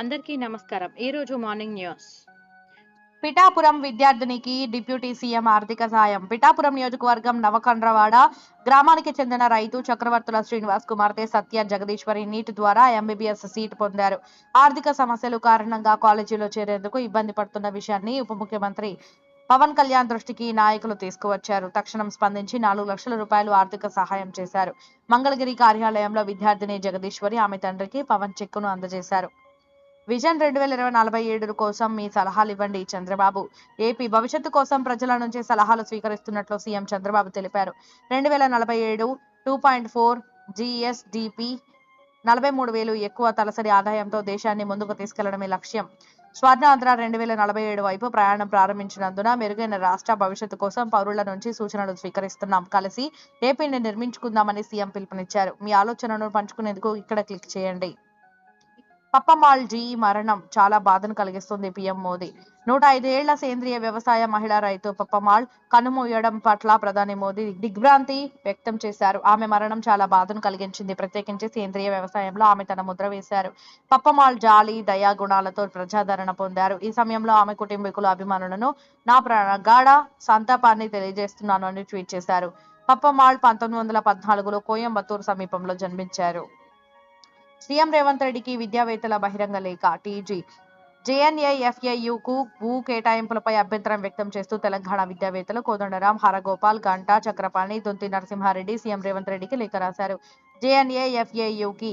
అందరికీ నమస్కారం. ఈరోజు మార్నింగ్ న్యూస్. పిఠాపురం విద్యార్థినికి డిప్యూటీ సీఎం ఆర్థిక సాయం. పిఠాపురం నియోజకవర్గం నవకండ్రవాడ గ్రామానికి చెందిన రైతు చక్రవర్తుల శ్రీనివాస్ కుమార్తె సత్య జగదీశ్వరి నీట్ ద్వారా ఎంబీబీఎస్ సీట్ పొందారు. ఆర్థిక సమస్యలు కారణంగా కాలేజీలో చేరేందుకు ఇబ్బంది పడుతున్న విషయాన్ని ఉప ముఖ్యమంత్రి పవన్ కళ్యాణ్ దృష్టికి నాయకులు తీసుకువచ్చారు. తక్షణం స్పందించి నాలుగు లక్షల రూపాయలు ఆర్థిక సహాయం చేశారు. మంగళగిరి కార్యాలయంలో విద్యార్థిని జగదీశ్వరి ఆమె తండ్రికి పవన్ చెక్కును అందజేశారు. విజన్ రెండు వేల ఇరవై నలభై ఏడు కోసం మీ సలహాలు ఇవ్వండి చంద్రబాబు. ఏపీ భవిష్యత్తు కోసం ప్రజల నుంచి సలహాలు స్వీకరిస్తున్నట్లు సీఎం చంద్రబాబు తెలిపారు. రెండు వేల నలభై ఏడు టూ పాయింట్ ఫోర్ జిఎస్డిపి నలభై మూడు వేలు ఎక్కువ తలసరి ఆదాయంతో దేశాన్ని ముందుకు తీసుకెళ్ళడమే లక్ష్యం. స్వర్ణాంధ్ర రెండు వేల నలభై ఏడు వైపు ప్రయాణం ప్రారంభించినందున మెరుగైన రాష్ట్ర భవిష్యత్తు కోసం పౌరుల నుంచి సూచనలు స్వీకరిస్తున్నాం. కలిసి ఏపీని నిర్మించుకుందామని సీఎం పిలుపునిచ్చారు. మీ ఆలోచనను పంచుకునేందుకు ఇక్కడ క్లిక్ చేయండి. కప్పమాల్జీ మరణం చాలా బాధను కలిగిస్తుంది పీఎం మోదీ. నూట ఐదేళ్ళ సేంద్రియ వ్యవసాయ మహిళా రైతు పప్పమాల్ కనుమూయడం పట్ల ప్రధాని మోదీ దిగ్భ్రాంతి వ్యక్తం చేశారు. ఆమె మరణం చాలా బాధను కలిగించింది. ప్రత్యేకించి సేంద్రియ వ్యవసాయంలో ఆమె తన ముద్ర వేశారు. పప్పమాల్ జాలి దయా గుణాలతో ప్రజాదరణ పొందారు. ఈ సమయంలో ఆమె కుటుంబీకుల అభిమానులను నా ప్రగాఢ సంతాపాన్ని తెలియజేస్తున్నాను అని ట్వీట్ చేశారు. పప్పమాల్ పంతొమ్మిది వందల పద్నాలుగులో కోయంబత్తూరు సమీపంలో జన్మించారు. సీఎం రేవంత్ రెడ్డికి విద్యావేత్తల బహిరంగ లేఖ టీజీ. జేఎన్ఏఎఫ్ఏయుకు భూ కేటాయింపులపై అభ్యంతరం వ్యక్తం చేస్తూ తెలంగాణ విద్యావేత్తలు కోదండరాం హరగోపాల్ గంటా చక్రపాణి దొంతి నరసింహారెడ్డి సీఎం రేవంత్ రెడ్డికి లేఖ రాశారు. జేఎన్ఏఎఫ్ఏయుకి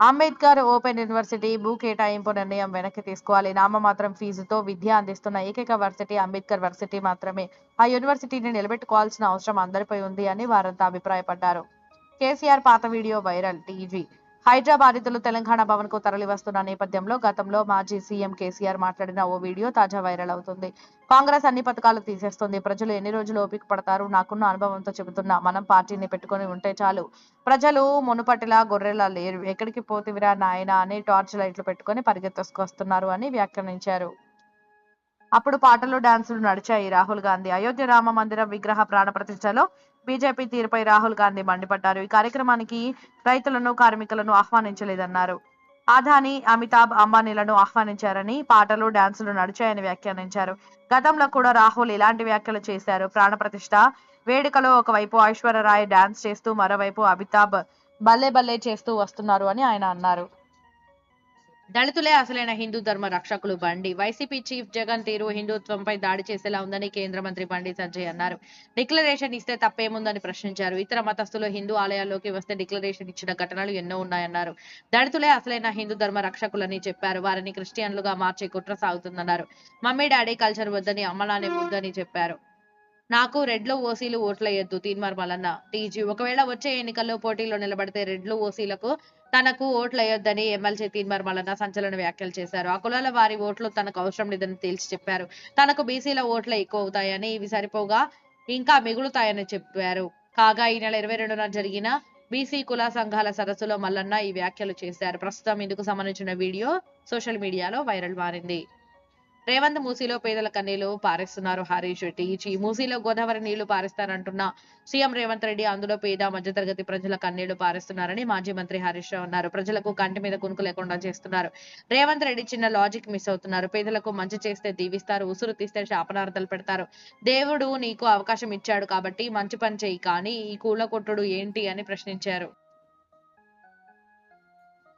అంబేద్కర్ ఓపెన్ యూనివర్సిటీ భూ కేటాయింపు నిర్ణయం వెనక్కి తీసుకోవాలి. నామమాత్రం ఫీజుతో విద్య అందిస్తున్న ఏకైక వర్సిటీ అంబేద్కర్ వర్సిటీ మాత్రమే. ఆ యూనివర్సిటీని నిలబెట్టుకోవాల్సిన అవసరం అందరిపై ఉంది అని వారంతా అభిప్రాయపడ్డారు. కేసీఆర్ పాత వీడియో వైరల్ టీజీ. హైడ్రా బాధితులు తెలంగాణ భవన్కు తరలి వస్తున్న నేపథ్యంలో గతంలో మాజీ సీఎం కేసీఆర్ మాట్లాడిన ఓ వీడియో తాజా వైరల్ అవుతుంది. కాంగ్రెస్ అన్ని పథకాలు తీసేస్తుంది. ప్రజలు ఎన్ని రోజులు ఓపిక పడతారు? నాకున్న అనుభవంతో చెబుతున్నా మనం పార్టీని పెట్టుకొని ఉంటే చాలు. ప్రజలు మునుపటిలా గొర్రెలా లేరు. ఎక్కడికి పోతివిరా నాయన అని టార్చ్ లైట్లు పెట్టుకొని పరిగెత్తుకొస్తున్నారు అని వ్యాఖ్యానించారు. అప్పుడు పాటలు డాన్సులు నడిచాయి రాహుల్ గాంధీ. అయోధ్య రామ మందిరం విగ్రహ ప్రాణ ప్రతిష్టలో బీజేపీ తీరుపై రాహుల్ గాంధీ మండిపడ్డారు. ఈ కార్యక్రమానికి రైతులను కార్మికులను ఆహ్వానించలేదన్నారు. ఆదాని అమితాబ్ అంబానీలను ఆహ్వానించారని పాటలు డాన్సులు నడిచాయని వ్యాఖ్యానించారు. గతంలో కూడా రాహుల్ ఇలాంటి వ్యాఖ్యలు చేశారు. ప్రాణ ప్రతిష్ట వేడుకలో ఒకవైపు ఐశ్వర్యరాయ్ డాన్స్ చేస్తూ మరోవైపు అమితాబ్ బల్లే బల్లే చేస్తూ వస్తున్నారు అని ఆయన అన్నారు. దళితులే అసలైన హిందూ ధర్మ రక్షకులు బండి. వైసీపీ చీఫ్ జగన్ తీరు హిందుత్వంపై దాడి చేసేలా ఉందని కేంద్ర మంత్రి బండి సంజయ్ అన్నారు. డిక్లరేషన్ ఇస్తే తప్పేముందని ప్రశ్నించారు. ఇతర మతస్థులు హిందూ ఆలయాల్లోకి వస్తే డిక్లరేషన్ ఇచ్చిన ఘటనలు ఎన్నో ఉన్నాయన్నారు. దళితులే అసలైన హిందూ ధర్మ రక్షకులని చెప్పారు. వారిని క్రిస్టియన్లుగా మార్చే కుట్ర సాగుతుందన్నారు. మమ్మీ డాడీ కల్చర్ వద్దని అమ్మలానే వద్దని చెప్పారు. నాకు రెడ్లు ఓసీలు ఓట్లయ్యొద్దు తీన్మార్ మల్లన్న టీజీ ఒకవేళ వచ్చే ఎన్నికల్లో పోటీలో నిలబడితే రెడ్లు ఓసీలకు తనకు ఓట్లయ్యొద్దని ఎమ్మెల్సీ తీన్మార్ మల్లన్న సంచలన వ్యాఖ్యలు చేశారు. ఆ కులాల వారి ఓట్లు తనకు అవసరం లేదని తేల్చి చెప్పారు. తనకు బీసీల ఓట్లు ఎక్కువ అవుతాయని ఇవి సరిపోగా ఇంకా మిగులుతాయని చెప్పారు. కాగా ఈ నెల ఇరవై రెండున జరిగిన బీసీ కుల సంఘాల సదస్సులో మల్లన్న ఈ వ్యాఖ్యలు చేశారు. ప్రస్తుతం ఇందుకు సంబంధించిన వీడియో సోషల్ మీడియాలో వైరల్ మారింది. రేవంత్ మూసీలో పేదల కన్నీళ్ళు పారేస్తున్నారు హరీష్ టీజీ మూసీలో గోదావరి నీళ్ళు పారేస్తారంటున్న సీఎం రేవంత్ రెడ్డి అందులో పేద మధ్యతరగతి ప్రజల కన్నీళ్ళు పారేస్తున్నారని మాజీ మంత్రి హరీష్ రావు అన్నారు. ప్రజలకు కంటి మీద కునుకు లేకుండా చేస్తున్నారు. రేవంత్ రెడ్డి చిన్న లాజిక్ మిస్ అవుతున్నారు. పేదలకు మంచి చేస్తే దీవిస్తారు ఉసురు తీస్తే శాపనార్థాలు పెడతారు. దేవుడు నీకు అవకాశం ఇచ్చాడు కాబట్టి మంచి పని చేయి కానీ ఈ కూల కొట్టుడు ఏంటి అని ప్రశ్నించారు.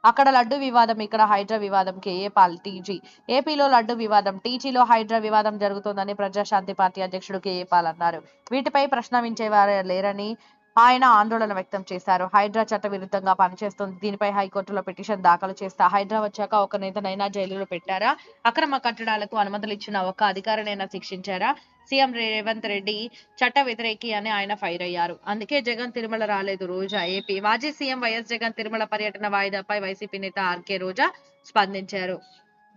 అక్కడ లడ్డు వివాదం ఇక్కడ హైడ్రా వివాదం కేఏపాల్ టీజీ. ఏపీలో లడ్డు వివాదం టీజీలో హైడ్రా వివాదం జరుగుతోందని ప్రజాశాంతి పార్టీ అధ్యక్షుడు కేఏపాల్ అన్నారు. వీటిపై ప్రశ్నించేవారు లేరని ఆయన ఆందోళన వ్యక్తం చేశారు. హైడ్రా చట్ట విరుద్ధంగా పనిచేస్తుంది. దీనిపై హైకోర్టులో పిటిషన్ దాఖలు చేస్తా హైడ్రా వచ్చాక ఒక నేతనైనా జైలులో పెట్టారా? అక్రమ కట్టడాలకు అనుమతులు ఇచ్చిన ఒక అధికారినైనా శిక్షించారా? సీఎం రేవంత్ రెడ్డి చట్ట వ్యతిరేకి అని ఆయన ఫైర్ అయ్యారు. అందుకే జగన్ తిరుమల రాలేదు రోజా. ఏపీ మాజీ సీఎం వైఎస్ జగన్ తిరుమల పర్యటన వాయిదాపై వైసీపీ నేత ఆర్కే రోజా స్పందించారు.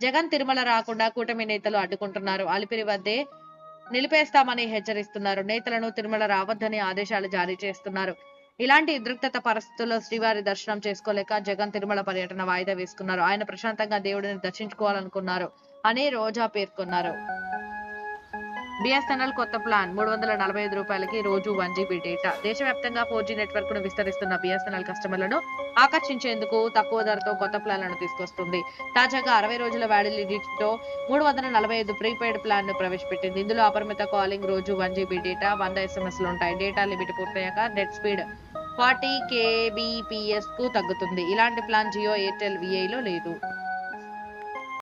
జగన్ తిరుమల రాకుండా కూటమి నేతలు అడ్డుకుంటున్నారు. అలిపిరి వద్దే నిలిపేస్తామని హెచ్చరిస్తున్నారు. నేతలను తిరుమల రావద్దని ఆదేశాలు జారీ చేస్తున్నారు. ఇలాంటి ఉద్రిక్తత పరిస్థితుల్లో శ్రీవారి దర్శనం చేసుకోలేక జగన్ తిరుమల పర్యటన వాయిదా వేసుకున్నారు. ఆయన ప్రశాంతంగా దేవుడిని దర్శించుకోవాలనుకున్నారు. అని రోజా పేర్కొన్నారు. బిఎస్ఎన్ఎల్ కొత్త ప్లాన్. మూడు వందల నలభై ఐదు రూపాయలకి రోజు వన్ జీబీ డేటా. దేశవ్యాప్తంగా ఫోర్ జీ నెట్వర్క్ను విస్తరిస్తున్న బిఎస్ఎన్ఎల్ కస్టమర్లను ఆకర్షించేందుకు తక్కువ ధరతో కొత్త ప్లాన్లను తీసుకొస్తుంది. తాజాగా అరవై రోజుల వ్యాలిడిటీతో మూడు వందల నలభై ఐదు ప్రీపెయిడ్ ప్లాన్ను ప్రవేశపెట్టింది. ఇందులో అపరిమిత కాలింగ్ రోజు వన్ జీబీ డేటా వంద ఎస్ఎంఎస్లు ఉంటాయి డేటా లిమిట్ పూర్తయ్యాక నెట్ స్పీడ్ ఫార్టీ కేబీపీఎస్కు తగ్గుతుంది. ఇలాంటి ప్లాన్ జియో ఎయిర్టెల్ విఐలో లేదు.